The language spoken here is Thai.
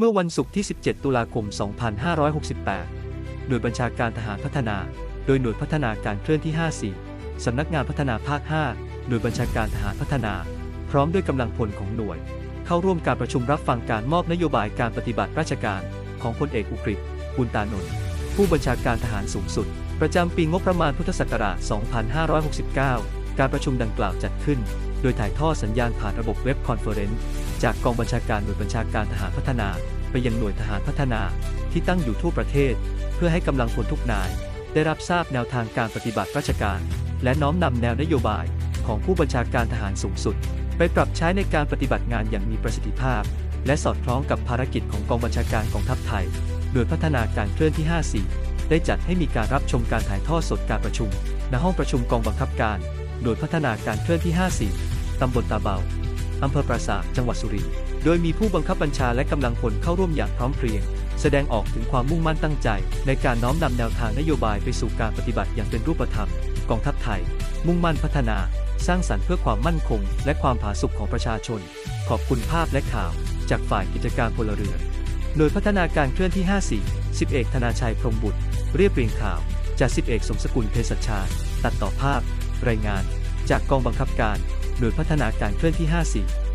เมื่อวันศุกร์ที่ 17 ตุลาคม 2568 หน่วยบัญชาการทหารพัฒนา โดยหน่วยพัฒนาการเคลื่อนที่ 54 สำนักงานพัฒนาภาค 5 หน่วยบัญชาการทหารพัฒนา พร้อมด้วยกำลังพลของหน่วย เข้าร่วมการประชุมรับฟังการมอบนโยบายการปฏิบัติราชการ ของพลเอกอุกฤษบุญตานนท์ ผู้บัญชาการทหารสูงสุด ประจำปีงบประมาณพุทธศักราช 2569 การประชุมดังกล่าวจัดขึ้น โดยถ่ายทอดสัญญาณผ่านระบบเว็บคอนเฟอเรนซ์ จากกองบัญชาการหน่วยบัญชาการทหารพัฒนา ไปยังหน่วยทหารพัฒนาที่ตั้งอยู่ทั่วประเทศ เพื่อให้กำลังพลทุกนาย ได้รับทราบแนวทางการปฏิบัติราชการ และน้อมนำแนวนโยบายของผู้บัญชาการทหารสูงสุด ไปปรับใช้ในการปฏิบัติงานอย่างมีประสิทธิภาพ และสอดคล้องกับภารกิจของกองบัญชาการกองทัพไทยโดยพัฒนาการเคลื่อนที่ 54 ได้จัดให้มีการรับชมการถ่ายทอดสดการประชุม ณห้องประชุมกองบังคับการโดยพัฒนาการเคลื่อนที่ 54ตำบลตาเบา อำเภอปราสาทจังหวัดสุรินทร์โดยมีผู้บังคับบัญชาและกำลังพลเข้าร่วมอย่างพร้อมเพรียง แสดงออกถึงความมุ่งมั่นตั้งใจ ในการน้อมนำแนวทางนโยบายไปสู่การปฏิบัติอย่างเป็นรูปธรรม กองทัพไทย มุ่งมั่นพัฒนา สร้างสรรค์เพื่อความมั่นคง และความผาสุกของประชาชน ขอบคุณภาพและข่าว จากฝ่ายกิจการพลเรือนหน่วยพัฒนาการเคลื่อนที่ 54 10เอกธนาชัยพรมบุตร เรียบเรียงข่าว จาก10เอกสมสกุลเภสัชชา ตัดต่อภาพ รายงาน จากกองบังคับการ โดยพัฒนาการเคลื่อนที่ 54